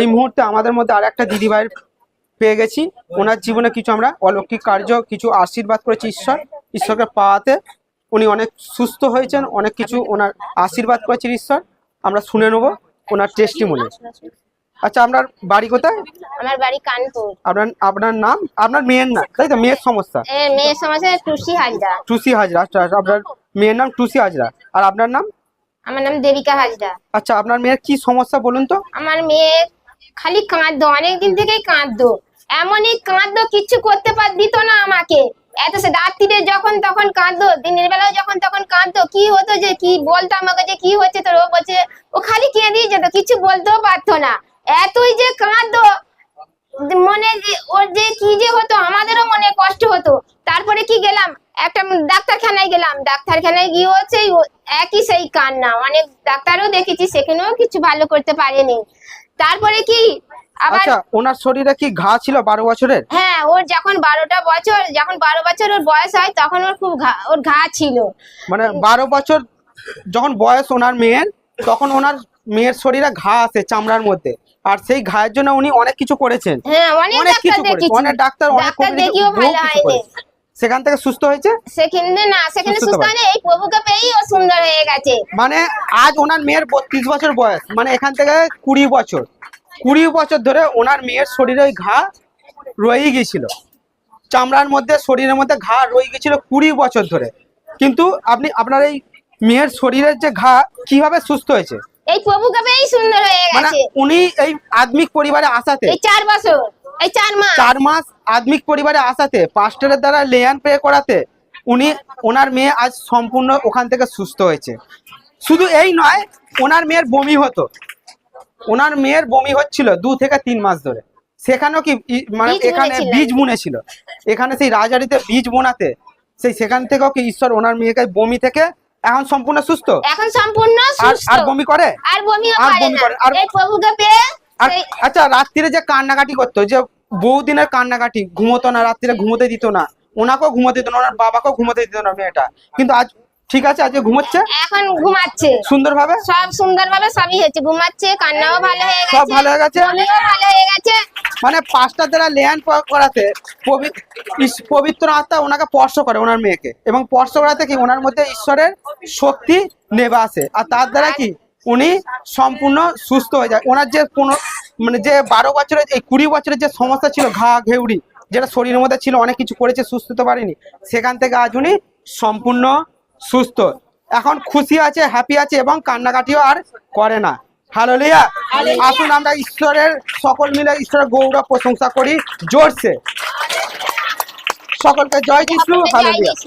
এই মুহূর্তে আমাদের মধ্যে আর একটা দিদিভাইয়ের পেয়ে গেছি। ওনার জীবনে কিছু আমরা অলৌকিক কার্য কিছু আশীর্বাদ করেছি ঈশ্বর। ঈশ্বরকে পাওয়াতে উনি অনেক সুস্থ হয়েছেন অনেক কিছু ওনার আশীর্বাদ করেছেন ঈশ্বর। আমরা শুনে নেব ওনার টেস্টি মনে আচ্ছা আপনার বাড়ি কোথায়? আমার বাড়ি কানপুর। আপনার আপনার নাম? আপনার মেয়ের নাম তাই তো? মেয়ের সমস্যা। মেয়ের সমস্যা টুসি হাজরা। টুসি হাজরা আচ্ছা আচ্ছা, আপনার মেয়ের নাম টুসি হাজরা। আর আপনার নাম? আমার নাম দেবিকা হাজরা। আচ্ছা আপনার মেয়ের কি সমস্যা বলুন তো? আমার মেয়ে খালি কাঁদতো অনেকদিন থেকেই কাঁদতো এমনই কাঁদতো কিচ্ছু করতে পার দিত না আমাকে। এত সে রাত্রিরে যখন তখন কাঁদতো দিনের বেলাও যখন তখন কাঁদতো কি হতো যে, কি বলতো আমাকে যে, কি হচ্ছে তোর? ও বলছে, ও খালি কেঁদেই যেত, কিছু বলতেও পারতো না। এতই যে কাঁদতো মনে যে, ওর যে কি যে হতো, আমাদেরও মনে কষ্ট হতো। তারপরে কি গেলাম? একটা ডাক্তারখানায় গেলাম। ডাক্তারখানায় গিয়ে হচ্ছে একই সেই কান্না। অনেক ডাক্তারও দেখেছি সেখানেও কিছু ভালো করতে পারেনি। তারপরে কি আবার ওনার শরীরে কি ঘা ছিল বারো বছরের? হ্যাঁ ওর যখন বারোটা বছর যখন বারো বছর ওর বয়স হয় তখন ওর খুব ঘা ওর ঘা ছিল। মানে বারো বছর যখন বয়স ওনার মেয়ের তখন ওনার মেয়ের শরীরে ঘা আছে চামড়ার মধ্যে। আর সেই ঘায়ের জন্য উনি অনেক কিছু করেছেন। হ্যাঁ অনেক ডাক্তার কিছু অনেক ডাক্তার অনেক দেখিও ভালো হয়নি। সেখান থেকে সুস্থ হয়েছে? সেখানে না সেখানে সুস্থ সুস্থ হয়নি এই প্রভুকে পেয়েই ও সুন্দর হয়ে গেছে। মানে আজ ওনার মেয়ের বত্রিশ বছর বয়স মানে এখান থেকে কুড়ি বছর। কুড়ি বছর ধরে ওনার মেয়ের শরীরে ওই ঘা রয়ে গেছিল চামড়ার মধ্যে শরীরের মধ্যে ঘা রয়ে গেছিল কুড়ি বছর ধরে। কিন্তু আপনি আপনার এই মেয়ের শরীরের যে ঘা কীভাবে সুস্থ হয়েছে? এই প্রভুকে পেয়েই সুন্দর হয়ে মানে গেছে। উনি এই আদমিক পরিবারে আসাতে এই চার বছর। এই চার মাস। চার মাস আদমিক পরিবারে আসাতে পাস্টারের দ্বারা লেয়ান পে করাতে উনি ওনার মেয়ে আজ সম্পূর্ণ ওখান থেকে সুস্থ হয়েছে। শুধু এই নয় ওনার মেয়ের বমি হতো। ওনার মেয়ের বমি হচ্ছিল দু থেকে তিন মাস ধরে। সেখানেও কি মানে এখানে বীজ বুনেছিল। এখানে সেই রাজারিতে বীজ বোনাতে সেই সেখান থেকেও কি ঈশ্বর ওনার মেয়েকে বমি থেকে এখন সম্পূর্ণ সুস্থ? এখন সম্পূর্ণ আর বমি করে? আর বমিও আর বমি করে, আর- প্রভুকে পেয়ে আর আচ্ছা রাত্রিরে যে কান্নাকাটি করতো যে বহুদিনের কান্নাকাটি ঘুমোতো না রাত্রিরে ঘুমোতে দিত না। ওনাকেও ঘুমোতে দিত না ওনার বাবাকেও ঘুমোতে দিত না মেয়েটা। কিন্তু আজ ঠিক আছে আজকে ঘুমোচ্ছে? এখন ঘুমাচ্ছে। সুন্দরভাবে? সব সুন্দরভাবে সবই হয়েছে ঘুমাচ্ছে কান্নাও ভালো হয়ে গেছে। সব ভালো হয়ে গেছে? ভালো হয়ে গেছে। মানে পাঁচটা দ্বারা লেয়ান করাতে পবি- পবিত্র আত্মা ওনাকে স্পর্শ করে ওনার মেয়েকে। এবং স্পর্শ করাতে কি ওনার মধ্যে ঈশ্বরের শক্তি নেবে আসে। আর তার দ্বারা কি? উনি সম্পূর্ণ সুস্থ হয়ে যায়। ওনার যে কোনো মানে যে বারো বছরের এই কুড়ি বছরের যে সমস্যা ছিল ঘা ঘেউড়ি যেটা শরীরের মধ্যে ছিল অনেক কিছু করেছে সুস্থ হতে পারেনি সেখান থেকে আজ উনি সম্পূর্ণ সুস্থ। এখন খুশি আছে হ্যাপি আছে এবং কান্নাকাটিও আর করে না। হালেলুয়া আসুন আমরা ঈশ্বরের সকল মিলে ঈশ্বরের গৌরব প্রশংসা করি জোরসে। সকলকে জয় যিশু জয় হালেলুয়া যিশু।